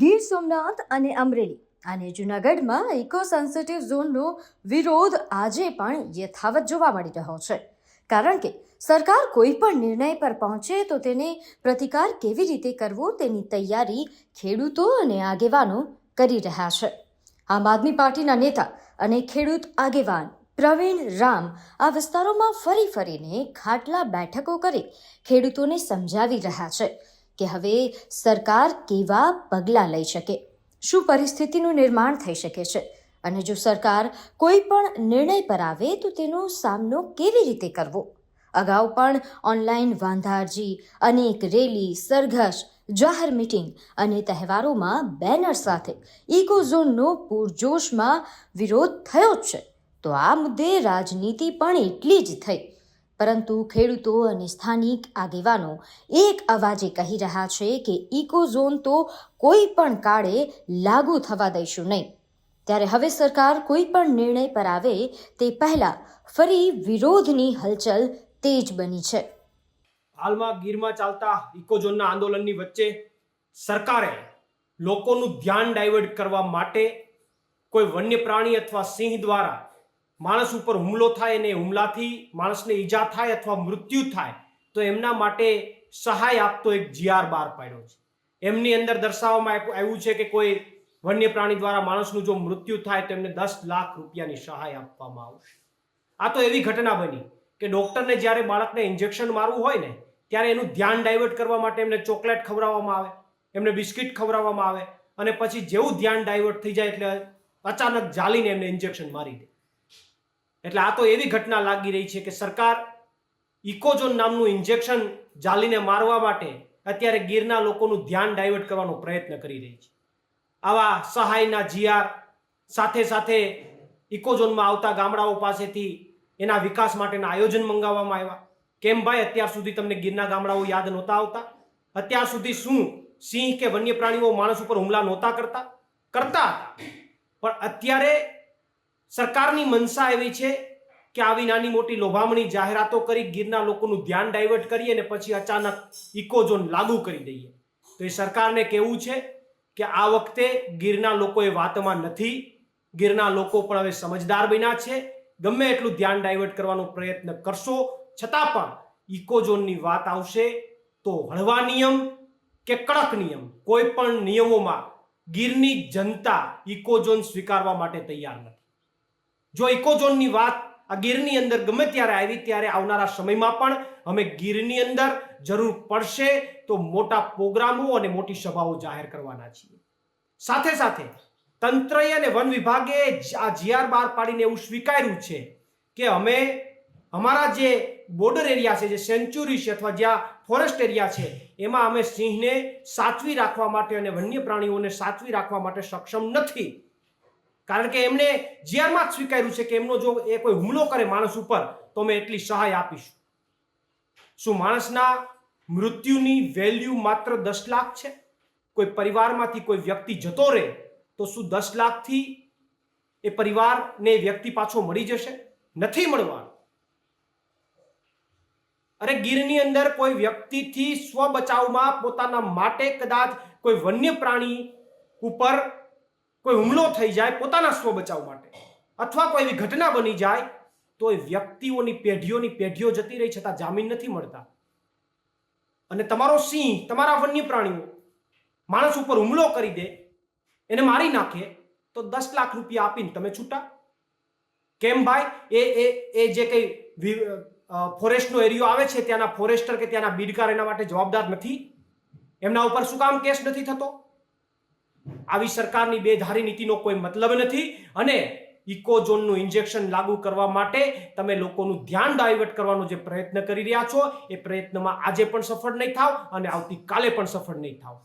ગીર સોમનાથ અને અમરેલી અને જૂનાગઢમાં ઇકો સેન્સિટિવ ઝોનનો વિરોધ આજે પણ યથાવત જોવા મળી રહ્યો છે. કારણ કે સરકાર કોઈ પણ નિર્ણય પર પહોંચે તો તેને પ્રતિકાર કેવી રીતે કરવો તેની તૈયારી ખેડૂતો અને આગેવાનો કરી રહ્યા છે. આમ આદમી પાર્ટીના નેતા અને ખેડૂત આગેવાન પ્રવીણ રામ આ વિસ્તારોમાં ફરી ફરીને ખાટલા બેઠકો કરી ખેડૂતોને સમજાવી રહ્યા છે. કે હવે સરકાર કેવા પગલાં લઈ શકે? શું પરિસ્થિતિનું નિર્માણ થઈ શકે છે? અને જો સરકાર કોઈ પણ નિર્ણય પર આવે, તો તેનો સામનો કેવી રીતે કરવો? અગાઉ પણ ઓનલાઈન વાંધારજી, અનેક રેલી, સરઘસ, જાહેર મિટિંગ અને તહેવારોમાં બેનર સાથે ઇકોઝોનનો પૂરજોશમાં વિરોધ થયો જ છે. તો આ મુદ્દે રાજનીતિ પણ એટલી જ થઈ. પરંતુ ખેડૂતો અને સ્થાનિક આગેવાનો એક અવાજે કહી રહ્યા છે કે ઇકો ઝોન તો કોઈ પણ કાળે લાગુ થવા દઈશું નહીં. ત્યારે હવે સરકાર કોઈ પણ નિર્ણય પર આવે તે પહેલા ફરી વિરોધની હલચલ તેજ બની છે. હાલમાં ગીરમાં ચાલતા ઇકોઝોનના આંદોલનની વચ્ચે સરકારે લોકોનું ધ્યાન ડાયવર્ટ કરવા માટે કોઈ વન્ય પ્રાણી અથવા સિંહ દ્વારા માણસ ઉપર હુમલો થાય અને હુમલાથી માણસને ઈજા થાય અથવા મૃત્યુ થાય, તો એમના માટે સહાય આપતો એક જીઆર બહાર પાડ્યો છે. એમની અંદર દર્શાવવામાં આવ્યું છે કે કોઈ વન્ય પ્રાણી દ્વારા માણસનું જો મૃત્યુ થાય, તો એમને દસ લાખ રૂપિયાની સહાય આપવામાં આવશે. આ તો એવી ઘટના બની કે ડોક્ટરને જ્યારે બાળકને ઇન્જેક્શન મારવું હોય ને, ત્યારે એનું ધ્યાન ડાયવર્ટ કરવા માટે એમને ચોકલેટ ખવડાવવામાં આવે, એમને બિસ્કિટ ખવડાવવામાં આવે અને પછી જેવું ધ્યાન ડાયવર્ટ થઈ જાય એટલે અચાનક જાલીને એમને ઇન્જેક્શન મારી દે. એટલે આ તો એવી ઘટના લાગી રહી છે કે સરકાર ઇકોઝોન નામનું ઇન્જેક્શન જાલીને મારવા માટે અત્યારે ગીરના લોકોનું ધ્યાન ડાયવર્ટ કરવાનો પ્રયત્ન કરી રહી છે. આવા સહાયના જીઆર સાથે સાથે ઇકોઝોનમાં આવતા ગામડાઓ પાસેથી એના વિકાસ માટેના આયોજન મંગાવવામાં આવ્યા. કેમ ભાઈ? અત્યાર સુધી તમને ગીરના ગામડાઓ યાદ નહોતા આવતા? અત્યાર સુધી શું સિંહ કે વન્ય પ્રાણીઓ માણસ ઉપર હુમલા નહોતા કરતા? કરતા પણ અત્યારે સરકારની મનસા એવી છે કે આવી નાની મોટી લોભામણી જાહેરાતો કરી, ગીરના લોકોનું ધ્યાન ડાયવર્ટ કરીએ અને પછી અચાનક ઇકોઝોન લાગુ કરી દઈએ. તો એ સરકારને કેવું છે કે આ વખતે ગીરના લોકો એ વાતમાં નથી. ગીરના લોકો પણ હવે સમજદાર બન્યા છે. ગમે એટલું ધ્યાન ડાયવર્ટ કરવાનો પ્રયત્ન કરશો, છતાં પણ ઇકોઝોનની વાત આવશે તો હળવા નિયમ કે કડક નિયમ, કોઈ પણ નિયમોમાં ગીરની જનતા ઇકોઝોન સ્વીકારવા માટે તૈયાર નથી. જો ઇકોઝોનની વાત આ ગીરની અંદર ગમે ત્યારે આવી, ત્યારે આવનારા સમયમાં પણ અમે ગીરની અંદર જરૂર પડશે તો મોટા પ્રોગ્રામો અને મોટી સભાઓ જાહેર કરવાના છીએ. સાથે સાથે તંત્રએ અને વન વિભાગે આ જીઆર બહાર પાડીને એવું સ્વીકાર્યું છે કે અમે અમારા જે બોર્ડર એરિયા છે, જે સેન્ચુરી છે અથવા જ્યાં ફોરેસ્ટ એરિયા છે, એમાં અમે સિંહને સાચવી રાખવા માટે અને વન્ય પ્રાણીઓને સાચવી રાખવા માટે સક્ષમ નથી. કારણ કે એમને જીઆરમાં જ સ્વીકાર્યું છે કે એમનો જો એ કોઈ હુમલો કરે માણસ ઉપર, તો અમે એટલી સહાય આપીશું. શું માણસના મૃત્યુની વેલ્યુ માત્ર દસ લાખ છે? કોઈ પરિવારમાંથી કોઈ વ્યક્તિ જતો રહે, તો શું દસ લાખથી એ પરિવારને વ્યક્તિ પાછો મળી જશે? નથી મળવાનું. અરે ગીરની અંદર કોઈ વ્યક્તિથી સ્વ બચાવમાં પોતાના માટે કદાચ કોઈ વન્ય પ્રાણી ઉપર કોઈ હુમલો થઈ જાય પોતાના સ્વ બચાવ માટે અથવા કોઈ એવી ઘટના બની જાય, તો એ વ્યક્તિઓની પેઢીઓની પેઢીઓ જતી રહી છતાં જામીન નથી મળતા. અને તમારો સિંહ, તમારા વન્ય પ્રાણીઓ માણસ ઉપર હુમલો કરી દે, એને મારી નાખે, તો દસ લાખ રૂપિયા આપીને તમે છૂટા. કેમ ભાઈ? એ એ એ જે કંઈ ફોરેસ્ટનો એરિયો આવે છે, ત્યાંના ફોરેસ્ટર કે ત્યાંના બીડકાર એના માટે જવાબદાર નથી. એમના ઉપર શું કામ કેસ નથી થતો? આવી સરકારની બેધારી નીતિનો કોઈ મતલબ નથી અને ઇકોઝોનનું ઇન્જેક્શન લાગુ કરવા માટે તમે લોકોનું ધ્યાન ડાયવર્ટ કરવાનો જે પ્રયત્ન કરી રહ્યા છો, એ પ્રયત્નમાં આજે પણ સફળ નહીં થાવ અને આવતીકાલે પણ સફળ નહીં થાવ.